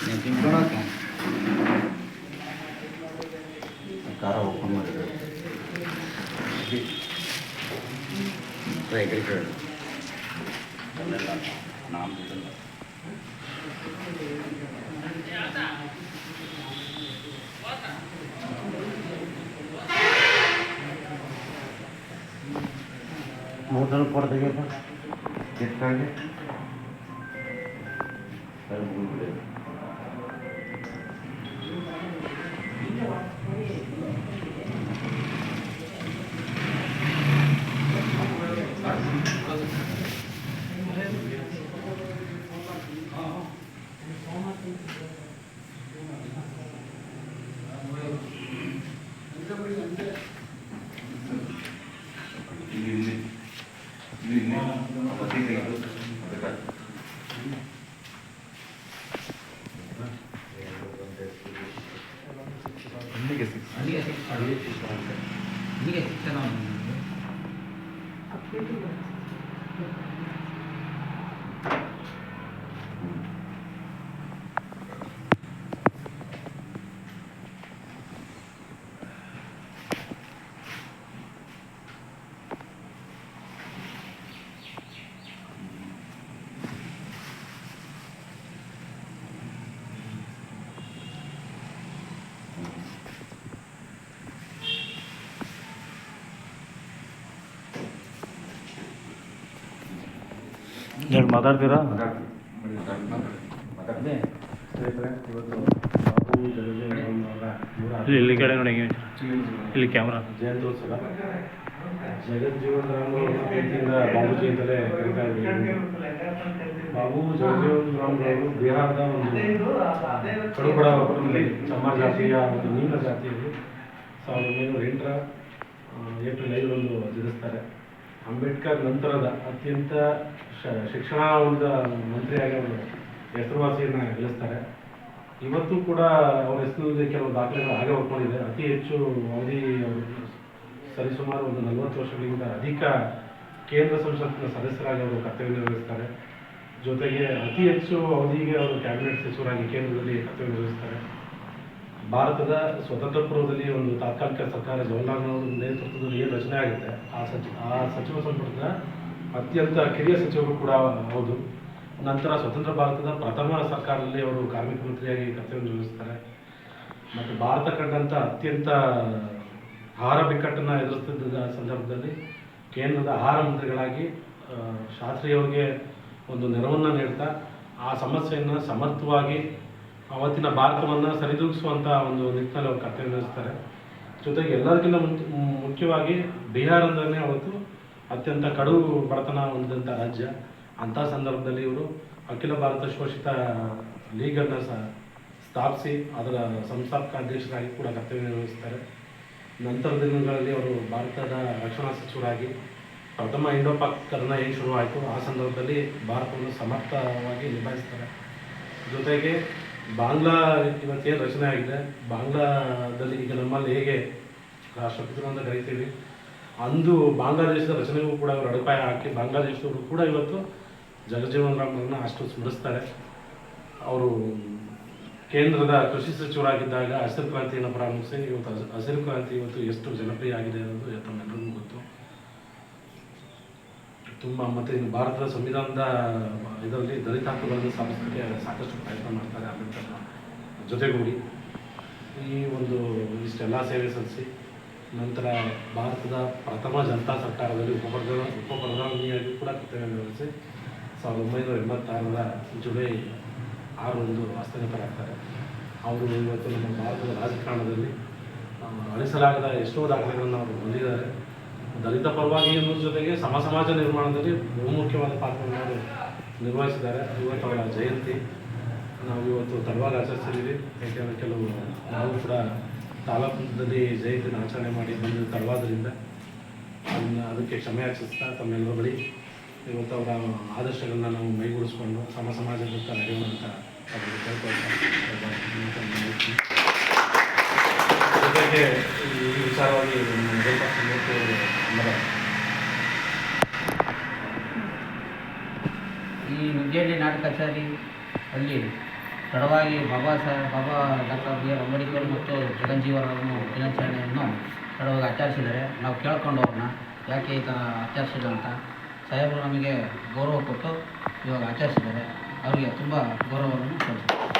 ನೀವು ತಿನ್ಕೊಳಕ್ಕೆ ಖಾರ ಓಪನ್ ಮಾಡಿದ್ರೆ ಅಗ್ರಿಕಲ್ಚರ್ ಅಲ್ಲೆಲ್ಲ ನಾವು ಮೂರು ಫೋಟೋ ತೆಗಿಯಪ್ಪ ಚಿತ್ರಕ್ಕೆ ಇಲ್ಲಿ ಇಲ್ಲಿ ಇಲ್ಲಿ ಇಲ್ಲಿ ಬದಿ ತೆಗೆದು ಎರಡು ಮಾತಾಡ್ತೀರಾ? ಇಲ್ಲಿ ಇಲ್ಲಿ ಕಡೆ ನೋಡಿ ಇಲ್ಲಿ ಕ್ಯಾಮ್ರಾ. ಜಯಂತೋತ್ಸವ ಜಗಜ್ಜೀವನರಾಮ್ ಅವ್ರ ಪ್ರೀತಿಯಿಂದ ಬಾಬೂಜಿ ಅಂತಲೇ ಕರೀತಾ ಇದ್ದೀವಿ ಬಾಬು ಜಗಜೀವನ್ ರಾಮ್ ಅವರು ಬಿಹಾರದ ಒಂದು ಕಡುಬಡ ಸಮಾಜ ಚಮ್ಮಾರ್ ಜಾತಿಯ ಒಂದು ನೀಲ ಜಾತಿಯಲ್ಲಿ ಸಾವಿರದ ಒಂಬೈನೂರ ಎಂಟರ ಏಪ್ರಿಲ್ ಐದರಂದು ಜನಿಸ್ತಾರೆ. ಅಂಬೇಡ್ಕರ್ ನಂತರದ ಅತ್ಯಂತ ಶಿಕ್ಷಣ ಒಂದು ಮಂತ್ರಿಯಾಗಿ ಅವರು ಹೆಸರುವಾಸಿಯನ್ನು ಗಳಿಸ್ತಾರೆ ಇವತ್ತು ಕೂಡ ಅವರ ಹೆಸರಿನಲ್ಲಿ ಕೆಲವು ದಾಖಲೆಗಳು ಹಾಗೆ ಹೊತ್ಕೊಂಡಿದೆ. ಅತಿ ಹೆಚ್ಚು ಅವಧಿ ಸರಿಸುಮಾರು ಒಂದು ನಲವತ್ತು ವರ್ಷಗಳಿಗಿಂತ ಅಧಿಕ ಕೇಂದ್ರ ಸಂಸತ್ತಿನ ಸದಸ್ಯರಾಗಿ ಅವರು ಕರ್ತವ್ಯ ನಿರ್ವಹಿಸ್ತಾರೆ. ಜೊತೆಗೆ ಅತಿ ಹೆಚ್ಚು ಅವಧಿಗೆ ಅವರು ಕ್ಯಾಬಿನೆಟ್ ಸಚಿವರಾಗಿ ಕೇಂದ್ರದಲ್ಲಿ ಕರ್ತವ್ಯ ನಿರ್ವಹಿಸ್ತಾರೆ. ಭಾರತದ ಸ್ವತಂತ್ರ ಪೂರ್ವದಲ್ಲಿ ಒಂದು ತಾತ್ಕಾಲಿಕ ಸರ್ಕಾರ ಜವಾಹರ್ಲಾಲ್ ನೆಹರು ನೇತೃತ್ವದಲ್ಲಿ ಏನು ರಚನೆ ಆಗುತ್ತೆ, ಆ ಸಚಿ, ಆ ಸಚಿವ ಸಂಪುಟದ ಅತ್ಯಂತ ಕಿರಿಯ ಸಚಿವರು ಕೂಡ ಹೌದು. ನಂತರ ಸ್ವತಂತ್ರ ಭಾರತದ ಪ್ರಥಮ ಸರ್ಕಾರದಲ್ಲಿ ಅವರು ಕಾರ್ಮಿಕ ಮಂತ್ರಿಯಾಗಿ ಕರ್ತವ್ಯ ನಿರ್ವಹಿಸ್ತಾರೆ. ಮತ್ತು ಭಾರತ ಕಂಡಂಥ ಅತ್ಯಂತ ಆಹಾರ ಬಿಕ್ಕಟ್ಟನ್ನು ಎದುರಿಸ್ತಿದ್ದ ಸಂದರ್ಭದಲ್ಲಿ ಕೇಂದ್ರದ ಆಹಾರ ಮಂತ್ರಿಗಳಾಗಿ ಶಾಸ್ತ್ರಿಯವರಿಗೆ ಒಂದು ನೆರವನ್ನು ನೀಡ್ತಾ, ಆ ಸಮಸ್ಯೆಯನ್ನು ಸಮರ್ಥವಾಗಿ ಅವತ್ತಿನ ಭಾರತವನ್ನು ಸರಿದೂಗಿಸುವಂಥ ಒಂದು ನಿಟ್ಟಿನಲ್ಲಿ ಅವರು ಕರ್ತವ್ಯ ನಿರ್ವಹಿಸ್ತಾರೆ. ಜೊತೆಗೆ ಎಲ್ಲದಕ್ಕಿಂತ ಮುಖ್ಯವಾಗಿ ಮುಖ್ಯವಾಗಿ ಅಂದ್ರೆ ಅವತ್ತು ಅತ್ಯಂತ ಕಡು ಬಡತನ ಹೊಂದಿದಂಥ ರಾಜ್ಯ. ಅಂಥ ಸಂದರ್ಭದಲ್ಲಿ ಇವರು ಅಖಿಲ ಭಾರತ ಶೋಷಿತ ಲೀಗನ್ನು ಸಹ ಸ್ಥಾಪಿಸಿ ಅದರ ಸಂಸ್ಥಾಪಕ ಅಧ್ಯಕ್ಷರಾಗಿ ಕೂಡ ಕರ್ತವ್ಯ ನಿರ್ವಹಿಸ್ತಾರೆ. ನಂತರದ ದಿನಗಳಲ್ಲಿ ಅವರು ಭಾರತದ ರಕ್ಷಣಾ ಸಚಿವರಾಗಿ ಪ್ರಥಮ ಇಂಡೋ ಪಾಕ್ ಕರ್ನ ಏನು ಶುರುವಾಯಿತು ಆ ಸಂದರ್ಭದಲ್ಲಿ ಭಾರತವನ್ನು ಸಮರ್ಥವಾಗಿ ನಿಭಾಯಿಸ್ತಾರೆ. ಜೊತೆಗೆ ಬಾಂಗ್ಲಾ ಏನು ರಚನೆ ಆಗಿದೆ? ಬಾಂಗ್ಲಾದಲ್ಲಿ ಈಗ ನಮ್ಮಲ್ಲಿ ಹೇಗೆ ರಾಷ್ಟ್ರಪತಿಗಳು ಅಂತ ಕರಿತೀವಿ? ಅಂದು ಬಾಂಗ್ಲಾದೇಶದ ರಚನೆಗೂ ಕೂಡ ಅವರು ಅಡಪಾಯ ಹಾಕಿ ಬಾಂಗ್ಲಾದೇಶದವರು ಕೂಡ ಇವತ್ತು ಜಗಜೀವನ್ ರಾಮ್ರನ್ನ ಅಷ್ಟು ಸ್ಮರಿಸ್ತಾರೆ. ಅವರು ಕೇಂದ್ರದ ಕೃಷಿ ಸಚಿವರಾಗಿದ್ದಾಗ ಹಸಿರು ಕ್ರಾಂತಿಯನ್ನು ಪ್ರಾರಂಭಿಸಿ, ಇವತ್ತು ಹಸಿ- ಹಸಿರು ಕ್ರಾಂತಿ ಇವತ್ತು ಎಷ್ಟು ಜನಪ್ರಿಯ ಆಗಿದೆ ಅನ್ನೋದು ತಮ್ಮೆಲ್ಲರಿಗೂ ಗೊತ್ತು. ತುಂಬ ಮತ್ತು ಇನ್ನು ಭಾರತದ ಸಂವಿಧಾನದ ಇದರಲ್ಲಿ ದಲಿತ ಹಕ್ಕುಗಳನ್ನು ಸಾಧಿಸಲಿಕ್ಕೆ ಸಾಕಷ್ಟು ಪ್ರಯತ್ನ ಮಾಡ್ತಾರೆ ಅಂಬೇಡ್ಕರ್ ಜೊತೆಗೂಡಿ ಈ ಒಂದು ಇಷ್ಟೆಲ್ಲ ಸೇವೆ ಸಲ್ಲಿಸಿ ನಂತರ ಭಾರತದ ಪ್ರಥಮ ಜನತಾ ಸರ್ಕಾರದಲ್ಲಿ ಉಪಪ್ರಧಾನ ಉಪಪ್ರಧಾನಿಯಾಗಿ ಕೂಡ ಕರ್ತವ್ಯ ನಿರ್ವಹಿಸಿ ಸಾವಿರದ ಒಂಬೈನೂರ ಎಂಬತ್ತಾರರ ಜುಲೈ ಆರರಂದು ಹಸ್ತಗತರಾಗ್ತಾರೆ ಅವರು ಇವತ್ತು ನಮ್ಮ ಭಾರತದ ರಾಜಕಾರಣದಲ್ಲಿ ಅಳಿಸಲಾಗದ ಎಷ್ಟೋ ದಾಖಲೆಗಳನ್ನು ಅವರು ಹೊಂದಿದ್ದಾರೆ. ದಲಿತ ಪರವಾಗಿ ಅನ್ನೋದ್ರ ಜೊತೆಗೆ ಸಮ ಸಮಾಜ ನಿರ್ಮಾಣದಲ್ಲಿ ಬಹುಮುಖ್ಯವಾದ ಪಾತ್ರವನ್ನು ನಿರ್ವಹಿಸಿದ್ದಾರೆ. ಇವತ್ತು ಅವರ ಜಯಂತಿ, ನಾವು ಇವತ್ತು ತಡವಾಗಿ ಆಚರಿಸಿದ್ದೀವಿ ಯಾಕೆಂದರೆ ಕೆಲವು, ನಾವು ಕೂಡ ತಾಲೂಕಿನಲ್ಲಿ ಜಯಂತಿನ ಆಚರಣೆ ಮಾಡಿ ಬಂದು ತಡವಾದ್ರಿಂದ ಅದನ್ನ ಅದಕ್ಕೆ ಕ್ಷಮೆ ಯಾಚಿಸ್ತಾ ತಮ್ಮೆಲ್ಲರ ಬಳಿ ಇವತ್ತು ಅವರ ಆದರ್ಶಗಳನ್ನ ನಾವು ಮೈಗೂಡಿಸ್ಕೊಂಡು ಸಮ ಸಮಾಜದ ಮಾತನ್ನ ಜೊತೆಗೆ ಈ ವಿಚಾರವಾಗಿ ಈ ಮುಂಜಾನೆ ನಾಟಕ ಕಚೇರಿ ಅಲ್ಲಿ ತಡವಾಗಿ Baba Saheb, Baba doctor B R Ambedkar ಮತ್ತು ಜಗಜ್ಜೀವನರನ್ನು ದಿನಾಚರಣೆಯನ್ನು ತಡವಾಗಿ ಆಚರಿಸಿದ್ದಾರೆ. ನಾವು ಕೇಳ್ಕೊಂಡು ಅವ್ರನ್ನ ಯಾಕೆ ಈ ಥರ ಆಚರಿಸಿದ ಅಂತ. ಸಾಹೇಬರು ನಮಗೆ ಗೌರವ ಕೊಟ್ಟು ಇವಾಗ ಆಚರಿಸಿದ್ದಾರೆ. ಅವರಿಗೆ ತುಂಬ ಗೌರವವನ್ನು ಕೊಡ್ತೀವಿ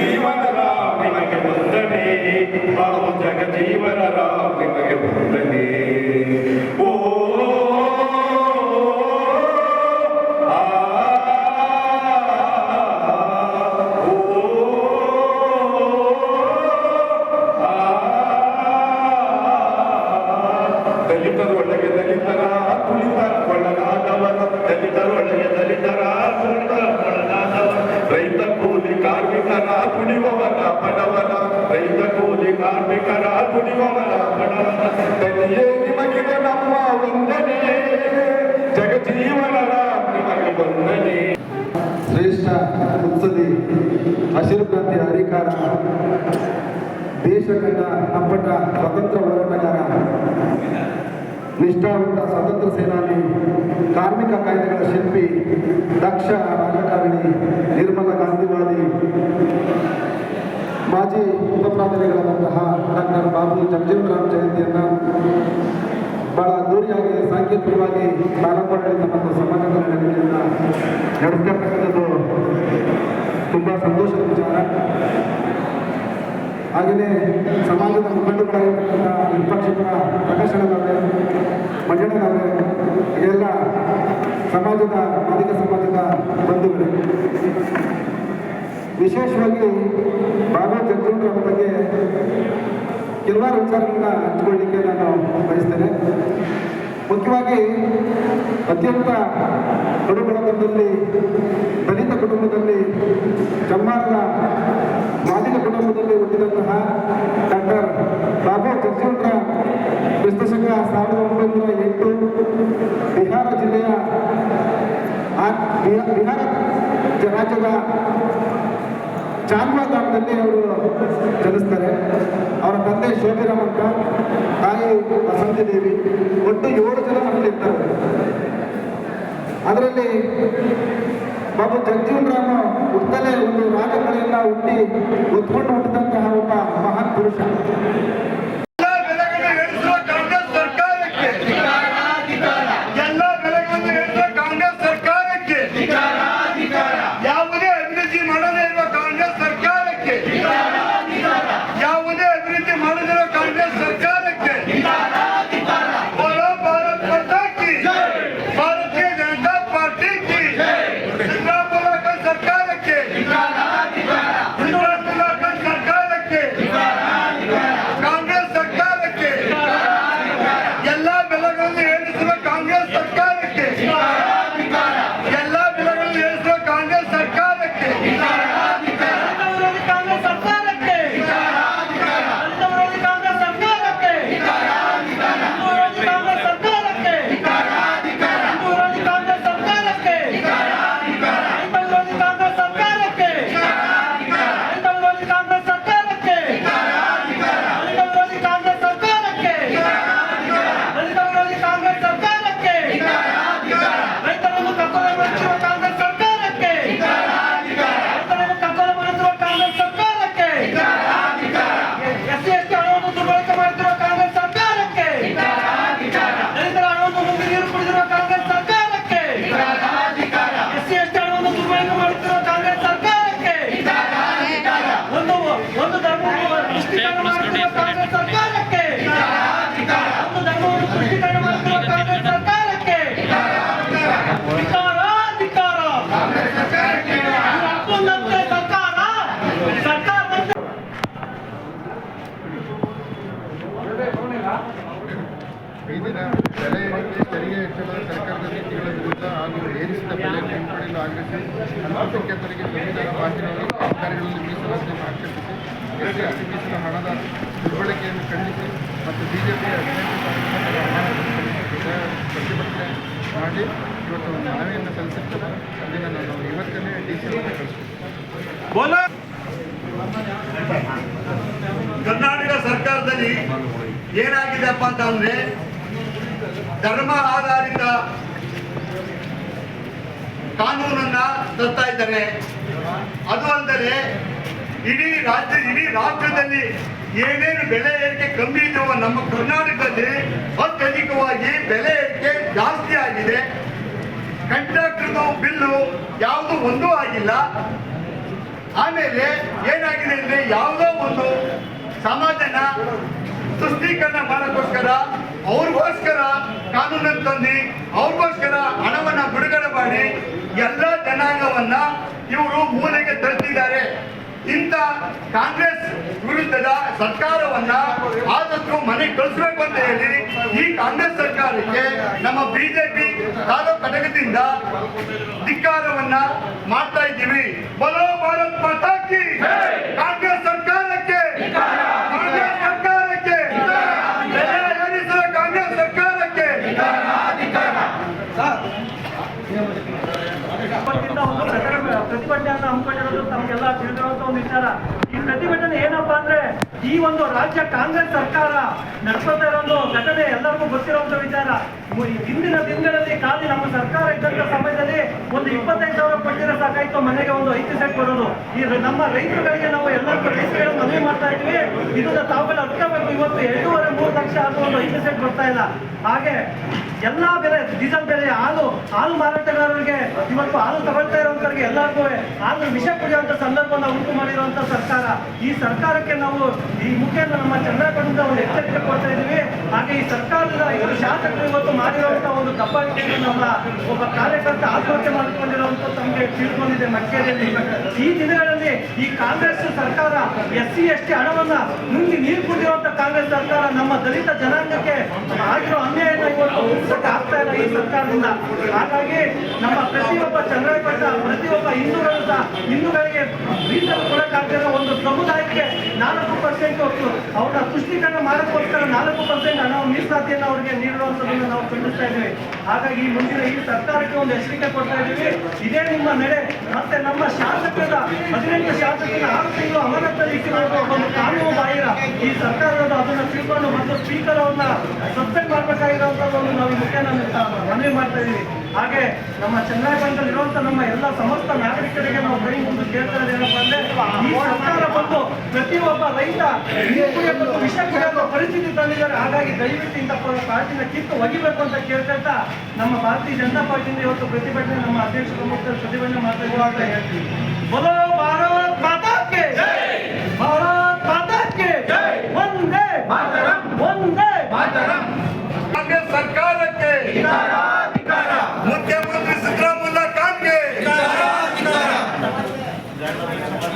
ಜಗಜೀವನ ನಿಮಗೆ ವಂದನೆ ಹಾಗೂ ಜಗಜೀವನ ಕಾರ್ಮಿಕರ ದುಡಿಯುವವರ ಬಡವರ ರೈತ ಕೂಲಿ ಕಾರ್ಮಿಕರ ದುಡಿಯುವವರ ಬಡವರ ದಲಿಯೇ ನಿಮಗಿದೆ ನಮ್ಮ ವಂದನೆ ಜಗಜೀವನರ ನಿಮಗೆ ವಂದನೆ ಶ್ರೇಷ್ಠ ಮುತ್ಸದಿ ಹಸಿರು ಕ್ರಾಂತಿ ಹರಿಕಾರ ದೇಶ ಕಂಡ ಅಪ್ಪಟ ಸ್ವತಂತ್ರ ಹೋರಾಟಗಾರ ನಿಷ್ಠಾವಂತ ಸ್ವತಂತ್ರ ಸೇನಾನಿ ಕಾರ್ಮಿಕ ಕಾಯ್ದೆಗಳ ಶಿಲ್ಪಿ ದಕ್ಷ ರಾಜಕಾರಣಿ ನಿರ್ಮಲ ಗಾಂಧಿವಾದಿ ಮಾಜಿ ಉಪಪ್ರಾಧಿಗಳಾದಂತಹ ಡಾಕ್ಟರ್ ಬಾಬು ಜಗಜೀವನರಾಮ್ ಜಯಂತಿಯನ್ನು ಬಹಳ ದೂರಿಯಾಗಿ ಸಾಂಕೇತಿಕವಾಗಿ ಪ್ರಾರಂಭಗಳಿಂದ ಮತ್ತು ಸಮಾಜದ ನಡೆಯನ್ನು ನಡೆಸ್ತಕ್ಕಂಥದ್ದು ತುಂಬ ಸಂತೋಷದ ವಿಚಾರ. ಹಾಗೆಯೇ ಸಮಾಜದ ಮುಖಂಡಗಳಾಗಿರ್ತಕ್ಕಂಥ ವಿಪಕ್ಷಗಳ ಪ್ರಕಾಶನದವರೇ ಮಂಜಣ್ಣನವರೇ ಎಲ್ಲ ಸಮಾಜದ, ಮಾದಿಗ ಸಮಾಜದ ಬಂಧುಗಳೇ ವಿಶೇಷವಾಗಿ ಬಾಬಾ ಜಗಜೀವನರಾಮ್ ಬಗ್ಗೆ ಕೆಲವಾರು ವಿಚಾರಗಳನ್ನ ಹಂಚ್ಕೊಳ್ಳಿಕ್ಕೆ ನಾನು ಬಯಸ್ತೇನೆ. ಮುಖ್ಯವಾಗಿ ಅತ್ಯಂತ ಕಡುಬಡತನದಲ್ಲಿ ದಲಿತ ಕುಟುಂಬದಲ್ಲಿ ಚಮ್ಮಾರರ ಮಾದಿಗ ಕುಟುಂಬದಲ್ಲಿ ಹುಟ್ಟಿದಂತಹ ಡಾಕ್ಟರ್ ಬಾಬು ಜಗಜೀವನರಾಮ್ ಕ್ರಿಸ್ತಶಕ ಸಾವಿರದ ಒಂಬೈನೂರ ಎಂಟು ಬಿಹಾರ ಜಿಲ್ಲೆಯ ಬಿಹಾರ ರಾಜ್ಯದ ಚಾನ್ವಾ ಗ್ರಾಮದಲ್ಲಿ ಅವರು ಚಲಿಸ್ತಾರೆ ಅವರ ತಂದೆ ಶೋಭಿರಾಮ್ ಅಂತ ತಾಯಿ ವಸಂತಿ ದೇವಿ. ಒಟ್ಟು ಏಳು ಜನ ಮಕ್ಕಳಿರ್ತಾರೆ ಅದರಲ್ಲಿ ಬಾಬು ಜಗಜೀವನ್ ರಾಮ ಹುಟ್ಟಲೇ ಒಂದು ರಾಜಮನೆಯನ್ನ ಹುಟ್ಟಿ ಹೊತ್ಕೊಂಡು ಹುಟ್ಟಿದಂತಹ ಒಬ್ಬ ಮಹಾನ್ ಪುರುಷ. ಪ್ರತಿಭಟನೆ ಮಾಡಿ, ಇವತ್ತು ಮನವಿಯನ್ನು ನಾನು ಇವತ್ತನೇ ಸಿ ಕರ್ನಾಟಕ ಸರ್ಕಾರದಲ್ಲಿ ಏನಾಗಿದೆಪ್ಪ ಅಂತ ಅಂದ್ರೆ, ಧರ್ಮ ಆಧಾರಿತ ಕಾನೂನನ್ನ ತರ್ತಾ ಇದ್ದಾರೆ. ಅದು ಅಂದರೆ ಇಡೀ ರಾಜ್ಯ, ಇಡೀ ರಾಜ್ಯದಲ್ಲಿ ಏನೇನು ಬೆಲೆ ಏರಿಕೆ ಕಮ್ಮಿ ಇದೆಯೋ ನಮ್ಮ ಕರ್ನಾಟಕದಲ್ಲಿ ಅತ್ಯಧಿಕವಾಗಿ ಬೆಲೆ ಜಾಸ್ತಿ ಆಗಿದೆ. ಕಂಡಕ್ಟರ್ದು ಬಿಲ್ಲು ಯಾವುದು ಒಂದೂ ಆಗಿಲ್ಲ. ಆಮೇಲೆ ಏನಾಗಿದೆ ಅಂದ್ರೆ ಯಾವುದೋ ಒಂದು ಸಮಾಜನ ಸುಸ್ಥೀಕರಣ ಮಾಡೋಕ್ಕೋಸ್ಕರ ಅವ್ರಿಗೋಸ್ಕರ ಕಾನೂನನ್ನು ತಂದು ಅವ್ರಿಗೋಸ್ಕರ ಹಣವನ್ನು ಬಿಡುಗಡೆ ಮಾಡಿ ಎಲ್ಲ ಜನಾಂಗವನ್ನ ಇವರು ಮೂಲೆಗೆ ತಳ್ತಿದ್ದಾರೆ. ಇಂಥ ಕಾಂಗ್ರೆಸ್ ವಿರುದ್ಧದ ಸರ್ಕಾರವನ್ನ ಆದಷ್ಟು ಮನೆ ಕಳಿಸ್ಬೇಕು ಅಂತ ಹೇಳಿ ಈ ಕಾಂಗ್ರೆಸ್ ಸರ್ಕಾರಕ್ಕೆ ನಮ್ಮ ಬಿಜೆಪಿ ತಾಲೂಕು ಘಟಕದಿಂದ ಧಿಕ್ಕಾರವನ್ನ ಮಾಡ್ತಾ ಇದ್ದೀವಿ. ಬಲೋ ಭಾರತ್ ಮಾತಾ ಕಿ ಕಾಂಗ್ರೆಸ್ ಸರ್ಕಾರಕ್ಕೆ ಕಾಂಗ್ರೆಸ್ ಸರ್ಕಾರಕ್ಕೆ ಬೆಲೆ ಏರಿಸುವ ಕಾಂಗ್ರೆಸ್ ಸರ್ಕಾರಕ್ಕೆ ಇವತ್ತಿಂದ ಒಂದು ಪ್ರತಿಭಟನೆ ಪ್ರತಿಭಟನೆಯನ್ನು ಹಮ್ಮಿಕೊಂಡಿರೋದು ತಮಗೆಲ್ಲ ತಿಳಿದಿರುವಂತ ಒಂದು ವಿಚಾರ ಈ ಪ್ರತಿಭಟನೆ ಏನಪ್ಪಾ ಅಂದ್ರೆ ಈ ಒಂದು ರಾಜ್ಯ ಕಾಂಗ್ರೆಸ್ ಸರ್ಕಾರ ನಡೆಸ್ತಾ ಇರೋ ಒಂದು ಘಟನೆ ಎಲ್ಲರಿಗೂ ಗೊತ್ತಿರುವಂತ ವಿಚಾರ. ಹಿಂದಿನ ದಿನಗಳಲ್ಲಿ ಖಾಲಿ ನಮ್ಮ ಸರ್ಕಾರ ಇದ್ದಂತ ಸಮಯದಲ್ಲಿ ಒಂದು ಇಪ್ಪತ್ತೈದು ಸಾವಿರ ಕೊಟ್ಟಿರೋ ಸಾಕಾಯ್ತು, ಮನೆಗೆ ಒಂದು ಐದು ಸೆಟ್ ಬರೋದು ಈ ನಮ್ಮ ರೈತರುಗಳಿಗೆ ನಾವು ಎಲ್ಲರಿಗೂ ರೈತರುಗಳು ಮನವಿ ಮಾಡ್ತಾ ಇದ್ವಿ ಇದನ್ನ ತಾವುಗಳು ಅರ್ಕೋಬೇಕು ಇವತ್ತು ಎರಡೂವರೆ ಮೂರು ಲಕ್ಷ ಆದ್ರೂ ಒಂದು ಐದು ಸೆಟ್ ಬರ್ತಾ ಇಲ್ಲ. ಹಾಗೆ ಎಲ್ಲಾ ಬೆಲೆ, ಡೀಸೆಲ್ ಬೆಲೆ, ಹಾಲು ಹಾಲು ಮಾರಾಟಗಾರರಿಗೆ ಇವತ್ತು ಹಾಲು ತಗೊಳ್ತಾ ಇರುವಂತವರಿಗೆ ಎಲ್ಲರಿಗೂ ಹಾಲು ವಿಷ ಕುಡಿಯುವಂತ ಸಂದರ್ಭವನ್ನು ಉಂಟು ಮಾಡಿರುವಂತ ಸರ್ಕಾರ. ಈ ಸರ್ಕಾರಕ್ಕೆ ನಾವು ಈ ಮುಖೇನ ನಮ್ಮ ಚಂದ್ರಕಂಡ ಒಂದು ಎಚ್ಚರಿಕೆ ಕೊಡ್ತಾ ಇದ್ದೀವಿ. ಹಾಗೆ ಈ ಸರ್ಕಾರದ ಇವರು ಶಾಸಕರು ಇವತ್ತು ಮಾಡಿರುವಂತ ಒಂದು ತಪ್ಪಾಗಿ ನಮ್ಮ ಒಬ್ಬ ಕಾರ್ಯಕರ್ತ ಆತ್ಮಹತ್ಯೆ ಮಾಡಿಕೊಂಡಿರುವಂತ ತಮಗೆ ತಿಳ್ಕೊಂಡಿದೆ ಮಡಿಕೇರಿಯಲ್ಲಿ. ಈ ದಿನಗಳಲ್ಲಿ ಈ ಕಾಂಗ್ರೆಸ್ ಸರ್ಕಾರ ಎಸ್ ಸಿ ಎಸ್ ಟಿ ಹಣವನ್ನ ನುಂಗಿ ನೀರು ಕುಡಿಯುವಂತ ಕಾಂಗ್ರೆಸ್ ಸರ್ಕಾರ ನಮ್ಮ ದಲಿತ ಜನಾಂಗಕ್ಕೆ ಆಗಿರೋ ಅನ್ಯಾಯ ಇವತ್ತು ಉಳಿಸಕ್ಕೆ ಆಗ್ತಾ ಇಲ್ಲ ಈ ಸರ್ಕಾರದಿಂದ. ಹಾಗಾಗಿ ನಮ್ಮ ಪ್ರತಿಯೊಬ್ಬ ಚಂದ್ರಪಟ್ಟ ಪ್ರತಿಯೊಬ್ಬ ಹಿಂದೂಗಳು ಸಹ ಹಿಂದೂಗಳಿಗೆ ಮೀಸಲು ಕೊಡಕ್ಕಾಗದ ಒಂದು ಸಮುದಾಯಕ್ಕೆ ನಾಲ್ಕು ಪರ್ಸೆಂಟ್ ಅವರು ತುಷ್ಟೀಕರಣ ಮಾಡೋಕ್ಕೋಸ್ಕರ ನಾಲ್ಕು ಪರ್ಸೆಂಟ್ ಹಣ ಮೀಸಲಾತಿಯನ್ನು ಅವರಿಗೆ ನೀಡುವಂಥದ್ದನ್ನು ನಾವು ಖಂಡಿಸ್ತಾ ಇದ್ದೀವಿ. ಹಾಗಾಗಿ ಮುಂದಿನ ಈ ಸರ್ಕಾರಕ್ಕೆ ಒಂದು ಎಚ್ಚರಿಕೆ ಕೊಡ್ತಾ ಇದ್ದೀವಿ. ಇದೇ ನಿಮ್ಮ ನಡೆ. ಮತ್ತೆ ನಮ್ಮ ಶಾಸಕರ, ಹದಿನೆಂಟು ಶಾಸಕರ ಆರು ತಿಂಗಳು ಅಮಾನತಲ್ಲಿ ಇಟ್ಟಿರೋದು ಒಂದು ಕಾನೂನು ಬಾಹಿರ ಈ ಸರ್ಕಾರದ ಅದನ್ನು ತಿಳ್ಕೊಂಡು ಮತ್ತು ಸ್ಪೀಕರ್ ಅವ್ರನ್ನ ಸಸ್ಪೆಂಡ್ ಒಂದು ನಾವು ಮುಖ್ಯ ಮನವಿ ಮಾಡ್ತಾ ಇದ್ದೀವಿ. ಹಾಗೆ ನಮ್ಮ ಚಂದ್ರಾಯಪಟ್ಟಣದಲ್ಲಿ ಇರುವಂತ ನಮ್ಮ ಎಲ್ಲ ಸಮಸ್ತ ನಾಗರಿಕರಿಗೆ ನಾವು ಕೈ ಮುಂದೆ ಕೇಳ್ತಾ ಇರೋದು ಏನಪ್ಪಾ ಅಂದ್ರೆ ಈ ಬಂದು ಪ್ರತಿಯೊಬ್ಬ ರೈತ ವಿಷ ಕುಡಿಯೋ ಪರಿಸ್ಥಿತಿ ತಂದಿದ್ದಾರೆ. ಹಾಗಾಗಿ ದಯವಿಟ್ಟು ಇಂಥ ಪಾರ್ಟಿನ ಕಿತ್ತು ಒಗಿಬೇಕು ಅಂತ ಕೇಳ್ತಾ ನಮ್ಮ ಭಾರತೀಯ ಜನತಾ ಪಾರ್ಟಿಯಿಂದ ಇವತ್ತು ಪ್ರತಿಭಟನೆ ನಮ್ಮ ಅಧ್ಯಕ್ಷರು ಮುಖ್ಯ ಪ್ರತಿಭಟನೆ ಮಾಡ್ತಾ ಅಂತ ಹೇಳ್ತೀವಿ ಬಲೋ ಭಾರತ್ ಮಾತಾ ಕೆ ಭಾರತ್ ಮಾತಾ ಕೆ ಒಂದೇ! ಒಂದೇ ಕಾಂಗ್ರೆಸ್ ಸರ್ಕಾರಕ್ಕೆ! ಮುಖ್ಯಮಂತ್ರಿ ಸಿದ್ದರಾಮಯ್ಯ ಕಾಂಗ್ರೆಸ್!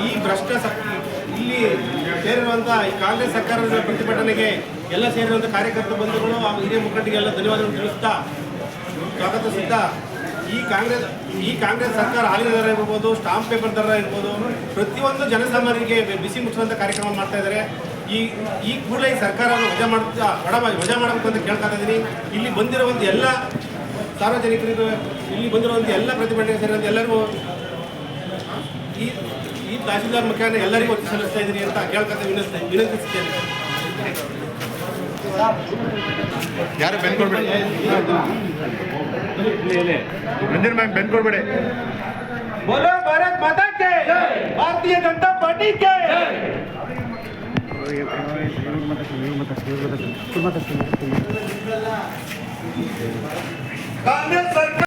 ಈ ಭ್ರಷ್ಟ ಇಲ್ಲಿ ಸೇರಿರುವಂಥ ಈ ಕಾಂಗ್ರೆಸ್ ಸರ್ಕಾರದ ಪ್ರತಿಭಟನೆಗೆ ಎಲ್ಲ ಸೇರಿರುವಂಥ ಕಾರ್ಯಕರ್ತ ಬಂಧುಗಳು ಹಾಗೂ ಹಿರಿಯ ಮುಖಂಡರಿಗೆಲ್ಲ ಧನ್ಯವಾದಗಳು ತಿಳಿಸ್ತಾ ಸ್ವಾಗತಿಸುತ್ತಾ ಈ ಕಾಂಗ್ರೆಸ್ ಈ ಕಾಂಗ್ರೆಸ್ ಸರ್ಕಾರ ಹಾಲಿನ ದರ ಇರ್ಬೋದು, ಸ್ಟಾಂಪ್ ಪೇಪರ್ ದರ ಇರ್ಬೋದು, ಪ್ರತಿಯೊಂದು ಜನಸಾಮಾನ್ಯರಿಗೆ ಬಿಸಿ ಮುಚ್ಚುವಂಥ ಕಾರ್ಯಕ್ರಮ ಮಾಡ್ತಾ ಇದ್ದಾರೆ. ಈ ಈ ಕೂಡಲೇ ಈ ಸರ್ಕಾರವನ್ನು ವಜಾ ಮಾಡ್ತಾ ವಡ ವಜಾ ಮಾಡಬೇಕು ಅಂತ ಕೇಳ್ತಾ ಇದ್ದೀನಿ. ಇಲ್ಲಿ ಬಂದಿರುವಂಥ ಎಲ್ಲ ಸಾರ್ವಜನಿಕರಿಗೂ, ಇಲ್ಲಿ ಬಂದಿರುವಂಥ ಎಲ್ಲ ಪ್ರತಿಭಟನೆ ಸೇರಿದಂಥ ಎಲ್ಲರಿಗೂ ತಹಸೀಲ್ದಾರ್ ಮುಖ್ಯಾನ ಎಲ್ಲರಿಗೂ ಒತ್ತಿ ಸಲ್ಲಿಸ್ತಾ ಇದ್ದೀನಿ ಅಂತ ಕೇಳ್ಕೊತ ವಿನಂತಿ ವಿನಂತಿಸ್ತೇನೆ ಯಾರು ಬೆನ್ ಕೊಡ್ಬೇಡಿ ಮ್ಯಾಮ್ ಬೆನ್ ಕೊಡ್ಬೇಡಿ ಬೋಲೋ ಭಾರತ್ ಮಾತಾ ಭಾರತೀಯ ಜನತಾ ಪಾರ್ಟಿ ಕಾಂಗ್ರೆಸ್ ಸರ್ಕಾರ